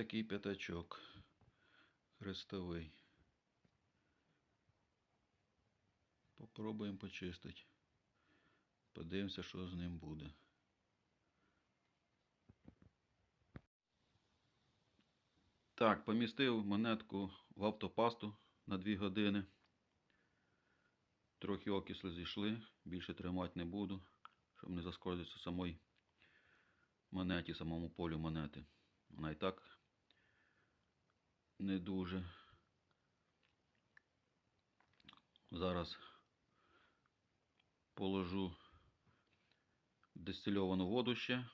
такий п'ятачок хрестовий. Попробуємо почистити. Подивимося, що з ним буде. Так, помістив монетку в автопасту на 2 години. Трохи окисли зійшли, більше тримати не буду, щоб не заскоритися самої монеті, самому полю монети. Вона і так не дуже. Зараз положу дистильовану воду ще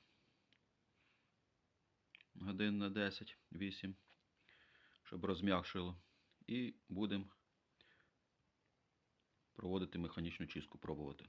годин на 10-8, щоб розм'якшило. І будемо проводити механічну чистку, пробувати.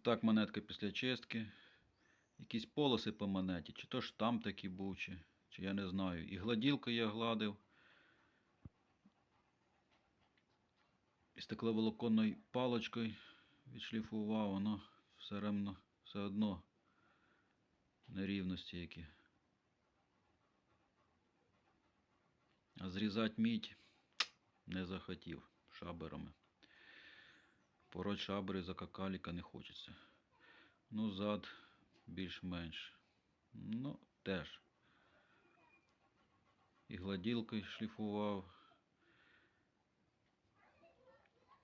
Отак монетка після чистки. Якісь полоси по монеті, чи то штамп такий був, чи, чи я не знаю. І гладілкою я гладив. І стекловолоконною паличкою відшліфував, воно все равно, все одно нерівності які. А зрізати мідь не захотів шаберами. Пороть шабри за какаліка не хочеться. Ну, зад більш-менш. Ну, теж. І гладілкою шліфував.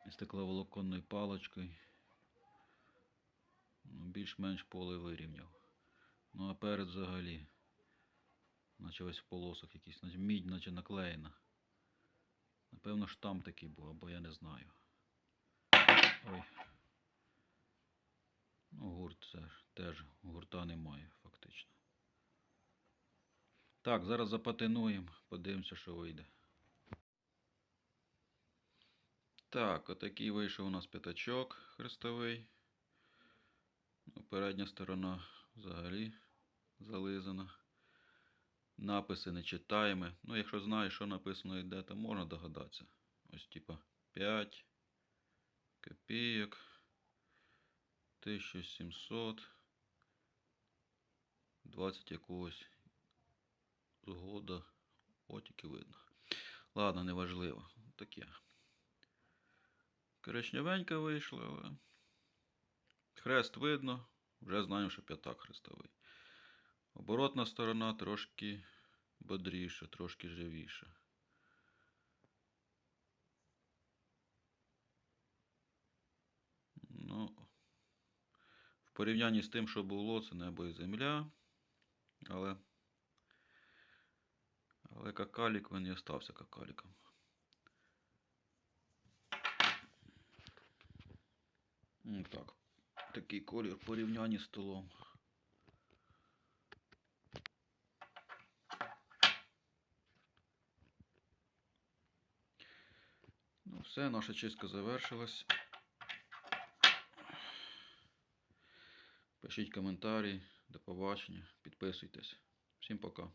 І стекловолоконною паличкою. Ну, більш-менш поле вирівняв. Ну, а перед взагалі. Наче весь в полосах якийсь, мідь, наче наклеєна. Напевно, штамп такий був, або я не знаю. Ой. Ну, гурт це теж гурта немає, фактично. Так, зараз запатинуємо, подивимося, що вийде. Так, отакий вийшов у нас п'ятачок хрестовий. Ну, Передня сторона взагалі зализана. Написи не читаємо. Ну, якщо знаєш, що написано і де, то можна догадатися. Ось типа 5 копійок. 1700. 20 якогось згода. О, тільки видно. Ладно, неважливо. Таке. Коричневенька вийшла, але. Хрест видно. Вже знаємо, що п'ятак хрестовий. Оборотна сторона трошки бодріша, трошки живіша. Ну, в порівнянні з тим, що було, це небо і земля. Але. Але какалік він і остався какаліком. Так, такий колір порівнянні з столом. Ну, все, наша чистка завершилась. Пишіть коментарі, до побачення, підписуйтесь. Всім пока.